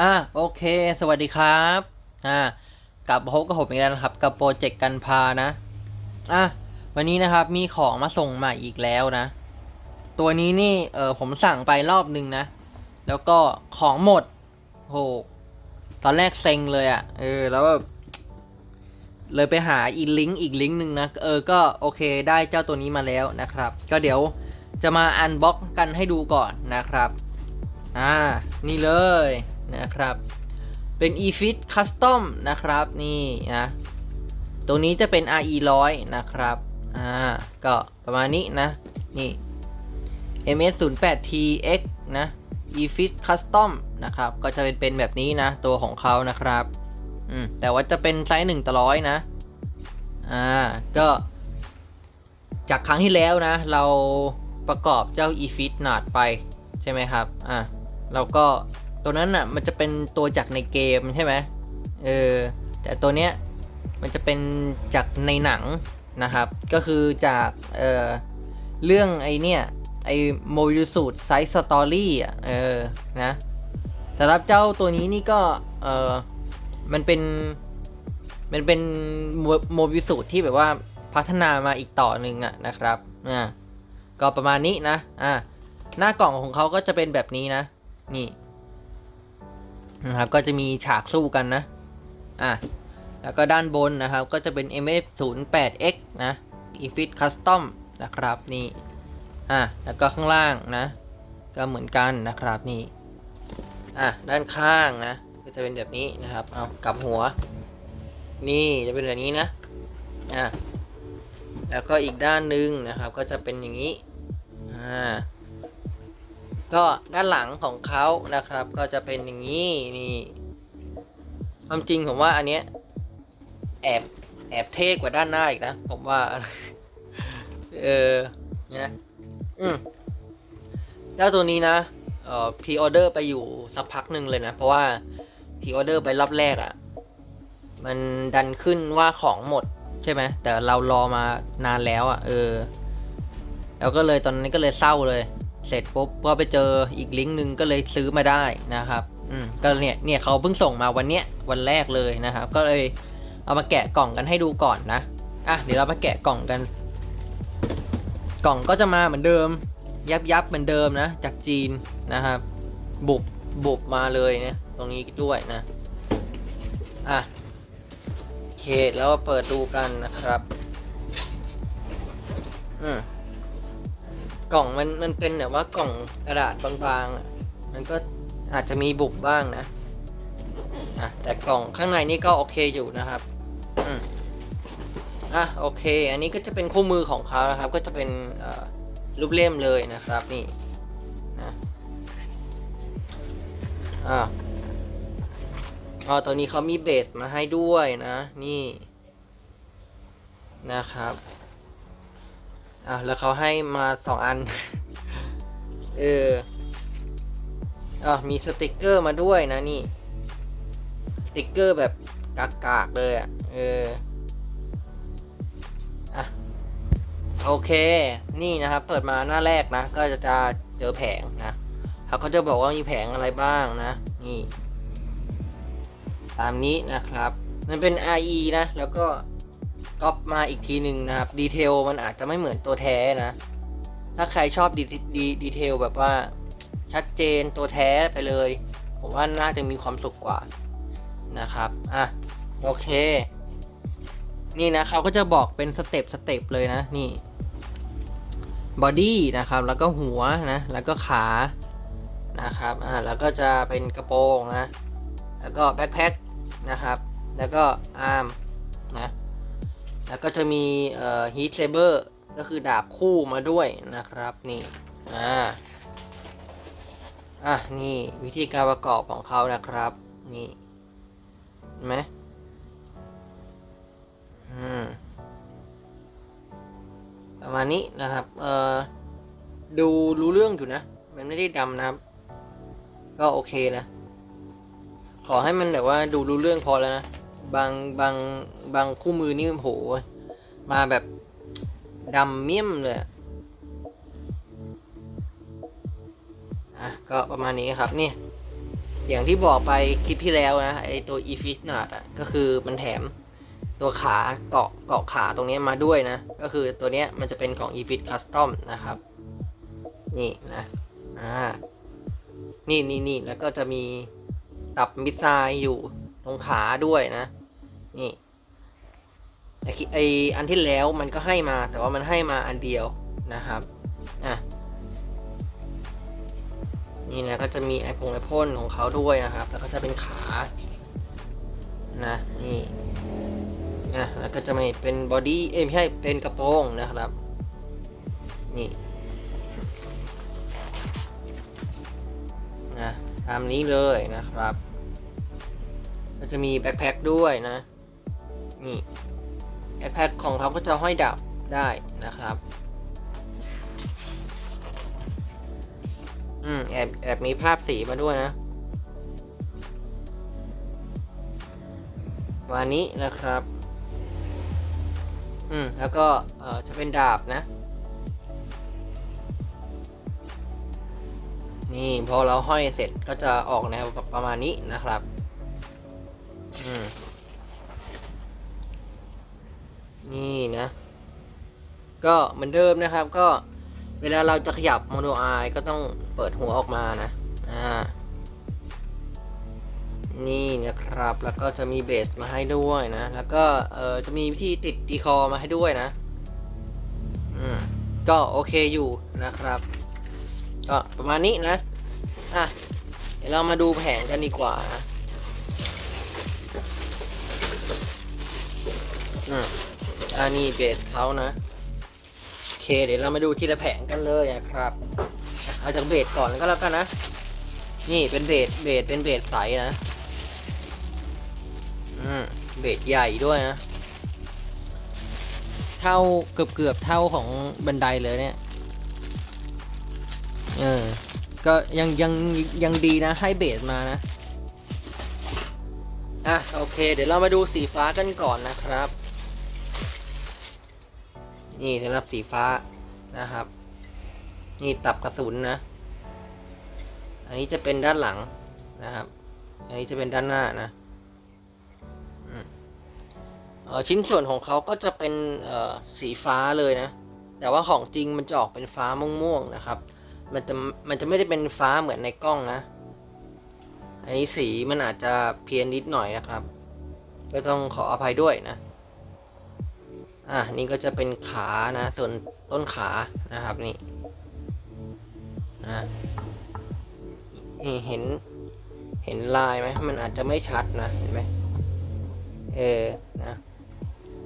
อะโอเค สวัสดีครับอ่ากลับพบกับผมอีกแล้วนะครับ กับโปรเจกต์กันพานะอะวันนี้นะครับมีของมาส่งม่อีกแล้วนะ ตัวนี้นี่เออผมสั่งไปรอบนึงนะ แล้วก็ของหมดโหตอนแรกเซ็งเลยอะ่ะเออแล้วแบบเลยไปหาอีลิงก์อีกลิงก์หนึ่งนะเออก็โอเคได้เจ้าตัวนี้มาแล้วนะครับ ก็เดี๋ยวจะมาอันบ็อกกันให้ดูก่อนนะครับ อ่า นี่เลย นะครับ เป็น eFit Custom นะครับ นี่นะตัวนี้จะเป็น RE 100นะครับ อ่า ก็ประมาณนี้นะ นี่ MS 0 8 TX นะ eFit Custom นะครับ ก็จะเป็นเป็นแบบนี้นะ ตัวของเขานะครับ อืม แต่ว่าจะเป็นไซส์1ต่อร้อยนะ อ่า ก็ จากครั้งที่แล้วนะ เราประกอบเจ้า eFit Nard ไป ใช่ไหมครับ อ่าแล้วก็ ตัวนั้นอะมันจะเป็นตัวจากในเกมใช่ไหมเออแต่ตัวเนี้ยมันจะเป็นจากในหนังนะครับ ก็คือจากเออเรื่องไอเนี้ยไอโมบิลสูตรไซส์สตอรี่อะเออนะสำหรับเจ้าตัวนี้นี่ก็เออมันเป็นมันเป็นโมบิลสูตรที่แบบว่าพัฒนามาอีกต่อหนึ่งอะนะครับอ่าก็ประมาณนี้นะอ่าหน้ากล่องของเขาก็จะเป็นแบบนี้นะ นี่ นะครับก็จะมีฉากสู้กันนะอะแล้วก็ด้านบนนะครับก็จะเป็น MF 0 8 X นะ eFit Custom นะครับนี่อะแล้วก็ข้างล่างนะก็เหมือนกันนะครับนี่อะด้านข้างนะก็จะเป็นแบบนี้นะครับเอากลับหัว นี่จะเป็นแบบนี้นะอะแล้วก็อีกด้านหนึ่งนะครับก็จะเป็นอย่างนี้อ่า ก็ด้านหลังของเขานะครับ ก็จะเป็นอย่างนี้นี่ความจริงผมว่าอันเนี้ยแอบแอบเท่กว่าด้านหน้าอีกนะ ผมว่า เออเนี่ยอืมเจ้าตัวนี้นะเอ่อพรีออเดอร์ไปอยู่สักพักหนึ่งเลยนะ เพราะว่าพรีออเดอร์ไปรอบแรกอะ่ะ มันดันขึ้นว่าของหมดใช่ไหมแต่เรารอมานานแล้วอะ่ะ เออ แล้วก็เลยตอนนั้นก็เลยเศร้าเลย เสร็จปุ๊บก็ไปเจออีกลิงก์หนึ่งก็เลยซื้อมาได้นะครับอืมก็เนี่ยเนี่ยเขาเพิ่งส่งมาวันเนี้ยวันแรกเลยนะครับ ก็เลยเอามาแกะกล่องกันให้ดูก่อนนะอะเดี๋ยวเรามาแกะกล่องกัน กล่องก็จะมาเหมือนเดิม ยับยับเหมือนเดิมนะ จากจีนนะครับ บุบบุบมาเลยเนี่ยตรงนี้ด้วยนะอะโอเคแล้วเปิดดูกันนะครับ อืม กล่องมันมันเป็นแบบว่ากล่องกระดาษบางๆอะมันก็อาจจะมีบุบบ้างนะอะแต่กล่องข้างในนี่ก็โอเคอยู่นะครับอืมอะโอเค อันนี้ก็จะเป็นคู่มือของเขานะครับ ก็จะเป็นรูปเล่มเลยนะครับนี่นะอะอ๋อตัวนี้เขามีเบสมาให้ด้วยนะ นี่นะครับ อะแล้วเขาให้มาสองอัน เอออะมีสติกเกอร์มาด้วยนะนี่ สติกเกอร์แบบกากๆเลยอะ เออ อะ โอเค นี่นะครับ เปิดมาหน้าแรกนะ ก็จะจะเจอแผงนะเขาก็จะบอกว่ามีแผงอะไรบ้างนะ นี่ ตามนี้นะครับ มันเป็น IE นะ แล้วก็ ก๊อปมาอีกทีหนึ่งนะครับดีเทลมันอาจจะไม่เหมือนตัวแท้นะ ถ้าใครชอบดีดีดีเทลแบบว่าชัดเจนตัวแท้ไปเลย ผมว่าน่าจะมีความสุขกว่านะครับอะโอเค นี่นะเขาก็จะบอกเป็นสเต็ปสเต็ปเลยนะนี่บอดี้นะครับ แล้วก็หัวนะ แล้วก็ขานะครับ อ่า แล้วก็จะเป็นกระโปรงนะ แล้วก็แบ็คแพ็คนะครับ แล้วก็อาร์มนะ แล้วก็จะมีเอ่อฮีทเซเบอร์ก็คือดาบคู่มาด้วยนะครับนี่อ่าอะนี่วิธีการประกอบของเขานะครับนี่เห็นไหมอืมประมาณนี้นะครับเอ่อดูรู้เรื่องอยู่นะ มันไม่ได้ดำนะครับ ก็โอเคนะ ขอให้มันแบบว่าดูรู้เรื่องพอแล้วนะ บางบางบางคู่มือนี่โห มาแบบดำเมี่ยมเลยอะก็ประมาณนี้ครับนี่ อย่างที่บอกไปคลิปที่แล้วนะไอตัว e f i s n a t อะก็คือมันแถมตัวขาเกาะเกาะขาตรงนี้มาด้วยนะ ก็คือตัวเนี้ยมันจะเป็นของ e f i t Custom นะครับ นี่นะอ่านี่นี่นี่แล้วก็จะมีตับมิสไซล์อยู่ตรงขาด้วยนะ นี่ไอคิไออันที่แล้วมันก็ให้มา แต่ว่ามันให้มาอันเดียวนะครับอะนี่นะก็จะมีไอพงไอพ่นของเขาด้วยนะครับ แล้วก็จะเป็นขานะนี่นะแล้วก็จะมีเป็นบอดี้เอ้ไม่ใช่เป็นกระโปรงนะครับ นี่นะตามนี้เลยนะครับก็จะมีแบ็คแพ็คด้วยนะ แบ็คแพ็คของเขาก็จะห้อยดับได้นะครับ อืมแอบแอบมีภาพสีมาด้วยนะวันนี้นะครับ อืม แล้วก็เออจะเป็นดาบนะ นี่พอเราห้อยเสร็จก็จะออกแนวประมาณนี้นะครับ อืม นี่นะ ก็เหมือนเดิมนะครับ ก็เวลาเราจะขยับโมโนไอก็ต้องเปิดหัวออกมานะ อ่า นี่นะครับ แล้วก็จะมีเบสมาให้ด้วยนะ แล้วก็เออจะมีวิธีติดดีคอมาให้ด้วยนะ อืม ก็โอเคอยู่นะครับ ก็ประมาณนี้นะ อะ เดี๋ยวเรามาดูแผงกันดีกว่านะ อืม อันนี้เบสเขานะ โอเค เดี๋ยวเรามาดูทีละแผงกันเลยอะครับ เอาจากเบสก่อนก็แล้วกันนะ นี่เป็นเบสเบสเป็นเบสใสนะ อืม เบสใหญ่ด้วยนะ เท่าเกือบเกือบเท่าของบันไดเลยเนี่ย เออ ก็ยังยังยังดีนะ ให้เบสมานะ อะ โอเค เดี๋ยวเรามาดูสีฟ้ากันก่อนนะครับ นี่สำหรับสีฟ้านะครับ นี่ตับกระสุนนะ อันนี้จะเป็นด้านหลังนะครับ อันนี้จะเป็นด้านหน้านะออชิ้นส่วนของเขาก็จะเป็นสีฟ้าเลยนะ แต่ว่าของจริงมันจะออกเป็นฟ้าม่วงๆนะครับ มันจะมันจะไม่ได้เป็นฟ้าเหมือนในกล้องนะ อันนี้สีมันอาจจะเพี้ยนนิดหน่อยนะครับ ก็ต้องขออภัยด้วยนะ อะนี่ก็จะเป็นขานะ ส่วนต้นขานะครับนี่นะนี่เห็นเห็นลายไหมมันอาจจะไม่ชัดนะเห็นไหมเออนะ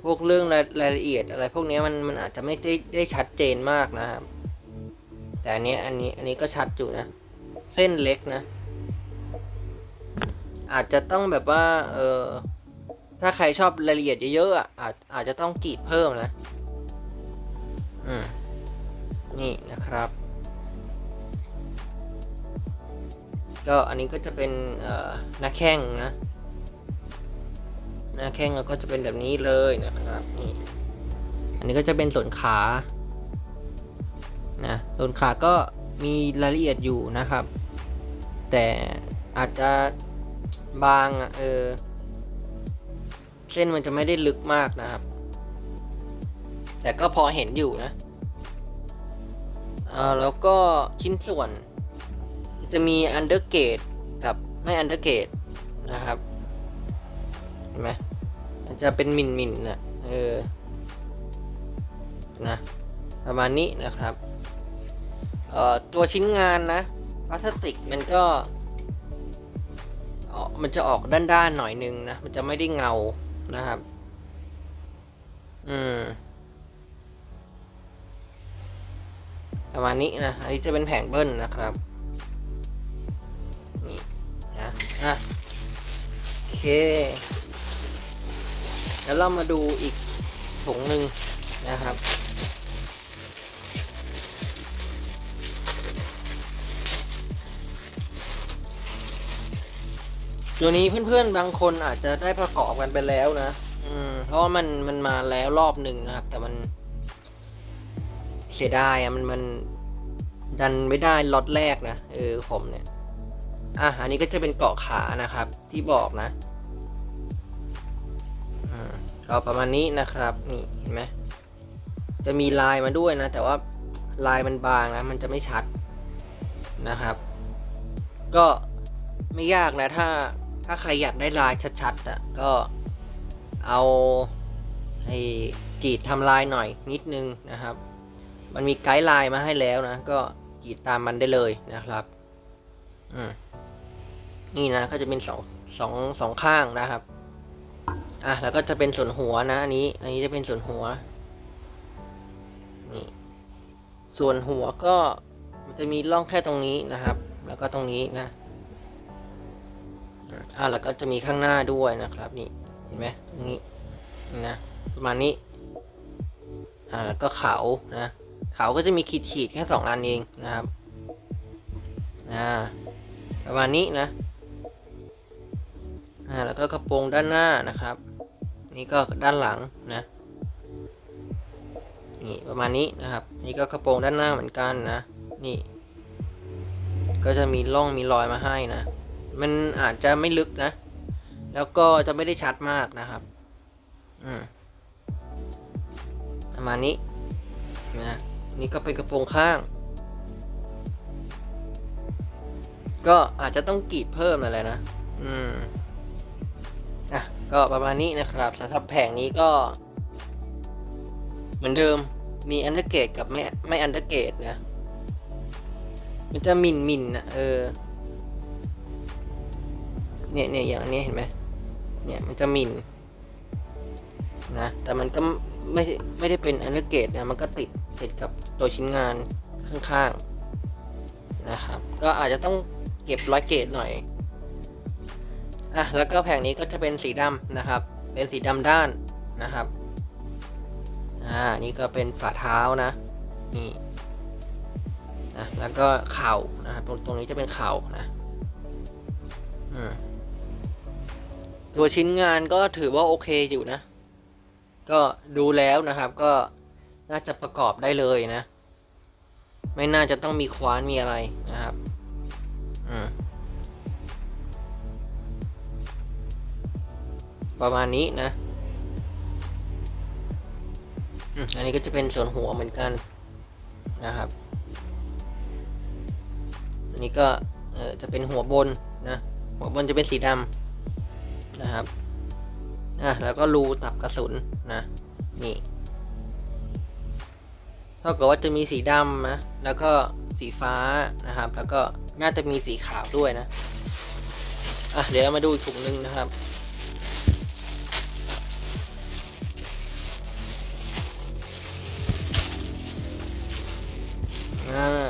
พวกเรื่องรายรายละเอียดอะไร พวกนี้มันมันอาจจะไม่ได้ได้ชัดเจนมากนะครับ แต่อันนี้อันนี้อันนี้ก็ชัดอยู่นะ เส้นเล็กนะ อาจจะต้องแบบว่า เออ ถ้าใครชอบรายละเอียดเยอะๆอะอาจอาจจะต้องกรีดเพิ่มนะ อืม นี่นะครับ ก็อันนี้ก็จะเป็นหน้าแข้งนะ หน้าแข้งเราก็จะเป็นแบบนี้เลยนะครับ นี่ อันนี้ก็จะเป็นส่วนขา นะ ส่วนขาก็มีรายละเอียดอยู่นะครับ แต่อาจจะบางอะเออ เส้นมันจะไม่ได้ลึกมากนะครับ แต่ก็พอเห็นอยู่นะอ่าแล้วก็ชิ้นส่วน จะมีอันเดอร์เกตกับไม่อันเดอร์เกตนะครับเห็นไหมมันจะเป็นมินมินนะเออนะประมาณนี้นะครับเอ่อตัวชิ้นงานนะพลาสติกมันก็ออกมันจะออกด้านๆหน่อยนึงนะ มันจะไม่ได้เงา นะครับ อืม ประมาณนี้นะ อันนี้จะเป็นแผงเบิ้ลนะครับ นี่นะ อะ โอเค แล้วเรามาดูอีกถุงหนึ่งนะครับ ตัวนี้เพื่อนๆบางคนอาจจะได้ประกอบกันไปแล้วนะ อืม เพราะว่ามันมันมาแล้วรอบหนึ่งนะครับ แต่มัน เสียดายอะมันมันดันไม่ได้ล็อตแรกนะเออผมเนี่ย อะอันนี้ก็จะเป็นเกาะขานะครับ ที่บอกนะอืมก็ประมาณนี้นะครับ นี่เห็นไหมจะมีลายมาด้วยนะ แต่ว่าลายมันบางนะ มันจะไม่ชัดนะครับ ก็ไม่ยากนะถ้า ถ้าใครอยากได้ลายชัดๆอะก็เอาให้กรีดทำลายหน่อยนิดนึงนะครับ มันมีไกด์ไลน์มาให้แล้วนะ ก็กรีดตามมันได้เลยนะครับอืมนี่นะก็จะเป็นสองสองสองข้างนะครับอะแล้วก็จะเป็นส่วนหัวนะอันนี้ อันนี้จะเป็นส่วนหัวนี่ส่วนหัวก็มันจะมีร่องแค่ตรงนี้นะครับ แล้วก็ตรงนี้นะ อะแล้วก็จะมีข้างหน้าด้วยนะครับ นี่เห็นไหมตรงนี้นี่นะประมาณนี้อ่าแล้วก็เขานะเขาก็จะมีขีดขีดแค่สองอันเองนะครับอ่าประมาณนี้นะอ่าแล้วก็กระโปรงด้านหน้านะครับ นี่ก็ด้านหลังนะนี่ประมาณนี้นะครับ นี่ก็กระโปรงด้านหน้าเหมือนกันนะ นี่ ก็จะมีร่องมีรอยมาให้นะ มันอาจจะไม่ลึกนะ แล้วก็จะไม่ได้ชัดมากนะครับ อืมประมาณนี้นะนี่ก็เป็นกระโปรงข้าง ก็อาจจะต้องกรีดเพิ่มอะไรนะ อืมอะก็ประมาณนี้นะครับสำหรับแผงนี้ก็ เหมือนเดิมมีอันเดอร์เกตกับไม่ไม่อันเดอร์เกตนะ มันจะมินมินนะเออ เนี่ยเนี่ยอย่างนนี้เห็นไหมเนี่ยมันจะมินนะแต่มันก็ไม่ไม่ได้เป็นอันเดอร์เกตนะมันก็ติดติดกับตัวชิ้นงานข้างๆนะครับ ก็อาจจะต้องเก็บร้อยเกตหน่อยอะแล้วก็แผงนี้ก็จะเป็นสีดำนะครับ เป็นสีดำด้านนะครับอ่านี่ก็เป็นฝ่าเท้านะนี่นะแล้วก็เข่านะครับตรงตรงนี้จะเป็นเข่านะอืม ตัวชิ้นงานก็ถือว่าโอเคอยู่นะ ก็ดูแล้วนะครับก็น่าจะประกอบได้เลยนะ ไม่น่าจะต้องมีคว้านมีอะไรนะครับอืมประมาณนี้นะอันนี้ก็จะเป็นส่วนหัวเหมือนกันนะครับ อันนี้ก็จะเป็นหัวบนนะ หัวบนจะเป็นสีดำ นะครับอะแล้วก็รูตับกระสุนนะนี่เท่ากับว่าจะมีสีดำนะแล้วก็สีฟ้านะครับ แล้วก็น่าจะมีสีขาวด้วยนะอะเดี๋ยวเรามาดูอีกถุงหนึ่งนะครับอ่า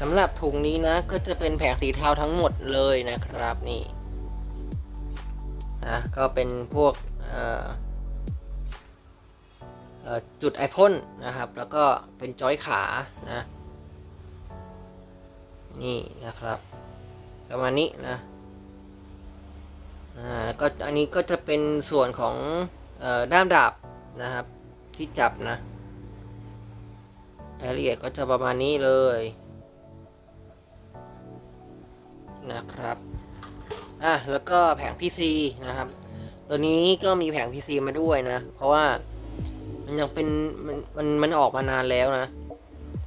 สำหรับถุงนี้นะก็จะเป็นแผงสีเทาทั้งหมดเลยนะครับนี่ นะก็เป็นพวกจุดไอพ่นนะครับ แล้วก็เป็นจอยขานะนี่นะครับประมาณนี้นะแล้วก็อันนี้ก็จะเป็นส่วนของออด้ามดาบนะครับ ที่จับนะรายละเอียดก็จะประมาณนี้เลยนะครับ อะแล้วก็แผง PC นะครับ ตัวนี้ก็มีแผง PC มาด้วยนะ เพราะว่ามันยังเป็นมันมันมันออกมานานแล้วนะ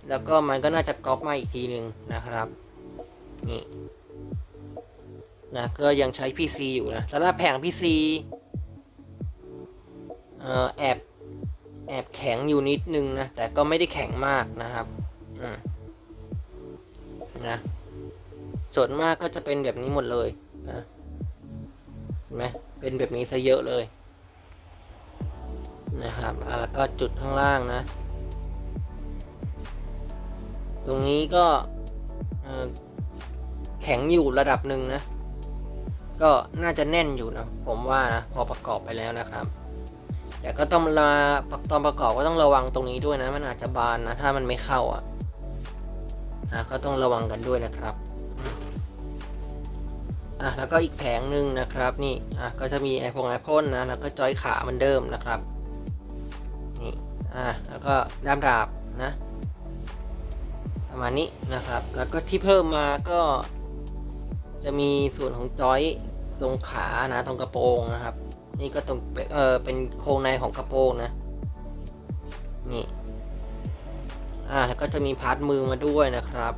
แล้วก็มันก็น่าจะก๊อปมาอีกทีหนึ่งนะครับนี่นะก็ยังใช้ PC อยู่นะสำหรับแผง PC เอ่อแอบแอบแข็งอยู่นิดนึงนะ แต่ก็ไม่ได้แข็งมากนะครับอืมนะส่วนมากก็จะเป็นแบบนี้หมดเลย นะเห็นไหมเป็นแบบนี้ซะเยอะเลย นะครับอ่าแล้วก็จุดข้างล่างนะ ตรงนี้ก็แข็งอยู่ระดับหนึ่งนะ ก็น่าจะแน่นอยู่นะ ผมว่านะ พอประกอบไปแล้วนะครับแต่ก็ต้องลาตอนประกอบก็ต้องระวังตรงนี้ด้วยนะ มันอาจจะบานนะ ถ้ามันไม่เข้าอะนะก็ต้องระวังกันด้วยนะครับ อะแล้วก็อีกแผงหนึ่งนะครับนี่อะก็จะมีไอพงไอพ่นนะแล้วก็จอยขาเหมือนเดิมนะครับนี่อะแล้วก็ด้ามดาบนะ ประมาณนี้นะครับ แล้วก็ที่เพิ่มมาก็ จะมีส่วนของจอยตรงขานะตรงกระโปรงนะครับ นี่ก็ตรงเออเป็นโครงในของกระโปรงนะนี่อ่าแล้วก็จะมีพาร์ทมือมาด้วยนะครับ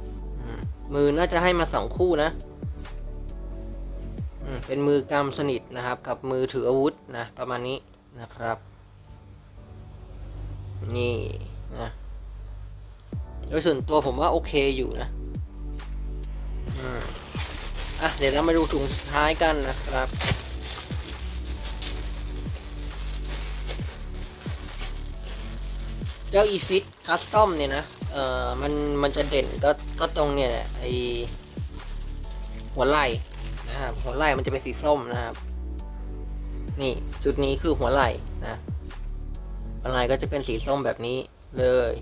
มือน่าจะให้มาสองคู่นะ เป็นมือกำสนิทนะครับ กับมือถืออาวุธนะประมาณนี้นะครับ นี่นะโดยส่วนตัวผมว่าโอเคอยู่นะอะเดี๋ยวเรามาดูถุงสุดท้ายกันนะครับเจ้า e f i t Custom เนี่ยนะ เอ่อ มัน มันจะเด่นก็ ก็ตรงเนี่ยแหละไอหัวไหล่ นะครับหัวไหล่มันจะเป็นสีส้มนะครับ นี่ชุดนี้คือหัวไหล่นะหัวไหล่ก็จะเป็นสีส้มแบบนี้เลย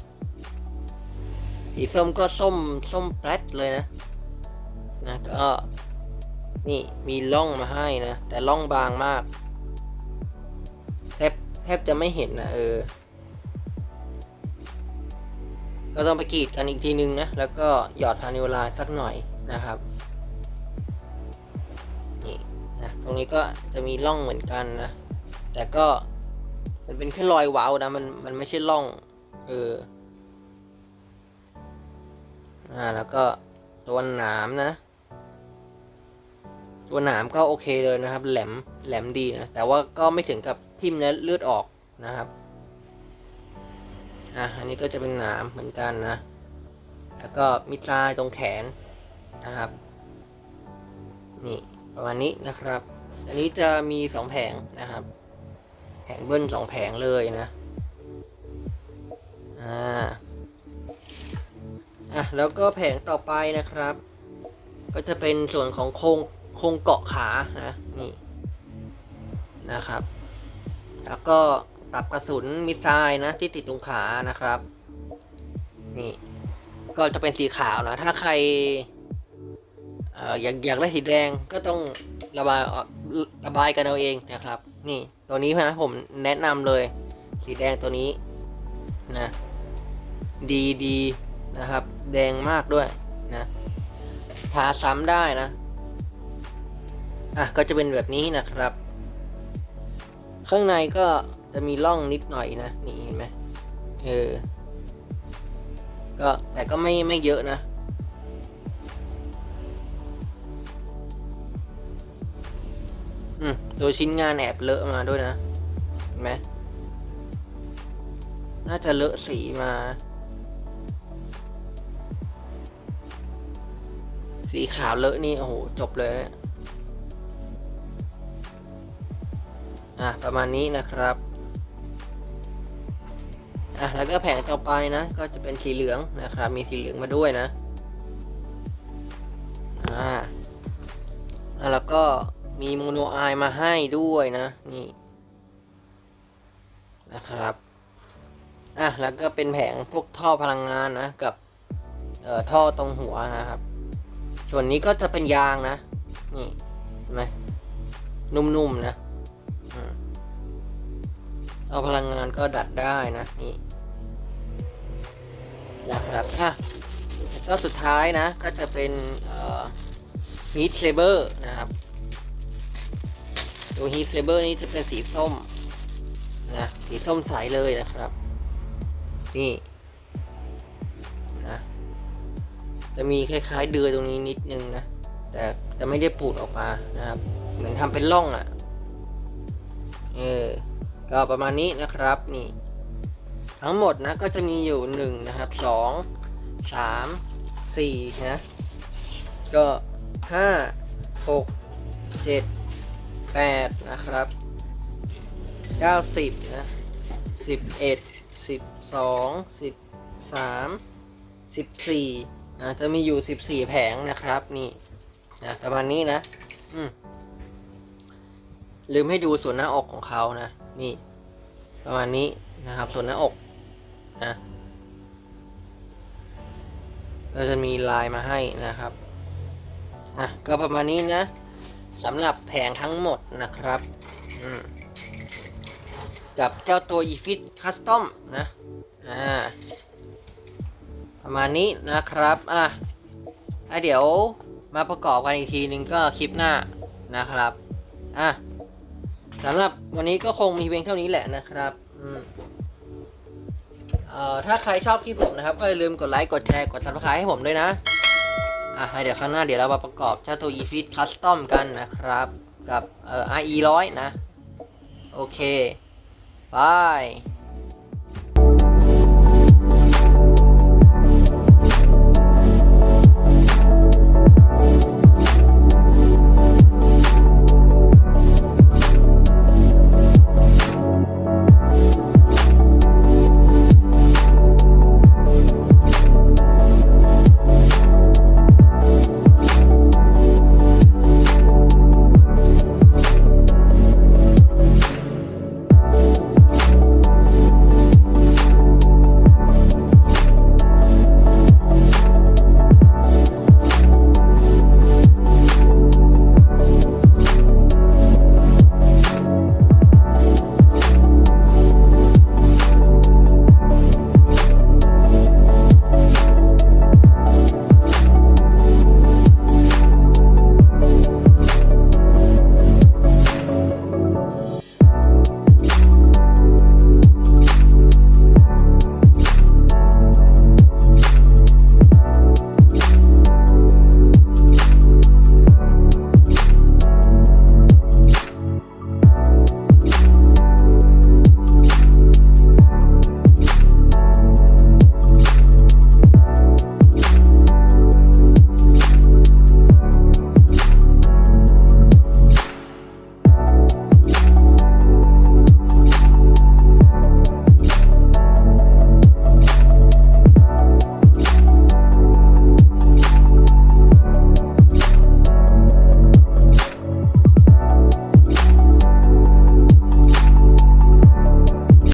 สีส้มก็ส้มส้มแป๊ดเลยนะนะก็นี่มีร่องมาให้นะ แต่ร่องบางมาก แทบแทบจะไม่เห็นนะเออ ก็ต้องไปกรีดกันอีกทีนึงนะ แล้วก็หยอดพานิวลาสักหน่อยนะครับ นะตรงนี้ก็จะมีร่องเหมือนกันนะ แต่ก็มันเป็นแค่รอยว้าวนะ มันมันไม่ใช่ร่อง เออ อ่า แล้วก็ตัวหนามนะ ตัวหนามก็โอเคเลยนะครับ แหลมแหลมดีนะ แต่ว่าก็ไม่ถึงกับทิ่มและเลือดออกนะครับ อะ อันนี้ก็จะเป็นหนามเหมือนกันนะ แล้วก็มีตายตรงแขนนะครับ นี่ ประมาณนี้นะครับ อันนี้จะมีสองแผงนะครับ แผงเบิ้ลสองแผงเลยนะอ่าอะแล้วก็แผงต่อไปนะครับ ก็จะเป็นส่วนของโครงโครงเกาะขานะนี่นะครับ แล้วก็ปรับกระสุนมิสไซล์นะที่ติดตรงขานะครับ นี่ ก็จะเป็นสีขาวนะ ถ้าใคร เอ่ออยากอยากได้สีแดงก็ต้องระบายกระบายกันเอาเองนะครับ นี่ตัวนี้นะผมแนะนำเลยสีแดงตัวนี้นะดีดีนะครับ แดงมากด้วยนะทาซ้ำได้นะอะก็จะเป็นแบบนี้นะครับ ข้างในก็จะมีร่องนิดหน่อยนะ นี่เห็นไหมเออก็แต่ก็ไม่ไม่เยอะนะ อืมตัวชิ้นงานแอบเลอะมาด้วยนะเห็นไหมน่าจะเลอะสีมา สีขาวเลอะนี่ โอ้โห จบเลยนะอะ ประมาณนี้นะครับ อะ แล้วก็แผงต่อไปนะ ก็จะเป็นสีเหลืองนะครับ มีสีเหลืองมาด้วยนะ อ่าอะแล้วก็ มีโมโนไอมาให้ด้วยนะ นี่นะครับ อะ แล้วก็เป็นแผงพวกท่อพลังงานนะ กับเอ่อท่อตรงหัวนะครับ ส่วนนี้ก็จะเป็นยางนะ นี่เห็นไหมนุ่มๆนะ เอาพลังงานก็ดัดได้นะ นี่นะครับอะแล้วก็สุดท้ายนะ ก็จะเป็นเอ่อ Heat Saber นะครับ ตัว Heat Saber นี้จะเป็นสีส้มนะสีส้มใสเลยนะครับ นี่นะจะมีคล้ายๆเดือยตรงนี้นิดนึงนะ แต่จะไม่ได้ปูดออกมานะครับ เหมือนทำเป็นร่องอะ่ะเออก็ประมาณนี้นะครับนี่ทั้งหมดนะก็จะมีอยู่หนึ่งนะครับสองสามสี่นะก็ห้าหกเจ็ด แปดนะครับเก้าสิบนะสิบเอ็ดสิบสองสิบสามสิบสี่นะจะมีอยู่สิบสี่แผงนะครับนี่นะประมาณนี้นะอืมลืมให้ดูส่วนหน้าอกของเขานะนี่ ประมาณนี้นะครับ ส่วนหน้าอกนะเราจะมีลายมาให้นะครับอะก็ประมาณนี้นะ สำหรับแผงทั้งหมดนะครับกับเจ้าตัว e f i t Custom นะอ่าประมาณนี้นะครับอะอะเดี๋ยวมาประกอบกันอีกทีนึงก็คลิปหน้านะครับอะสำหรับวันนี้ก็คงมีเพียงเท่านี้แหละนะครับอืมเอ่อถ้าใครชอบคลิปผมนะครับ ก็อย่าลืมกดไลค์ กดแชร์ กด subscribe ให้ผมด้วยนะ อะเดี๋ยวข้างหน้าเดี๋ยวเรามาประกอบเจ้าตัว eFit Custom กันนะครับ กับเอ่อ RE 100นะ โอเค บาย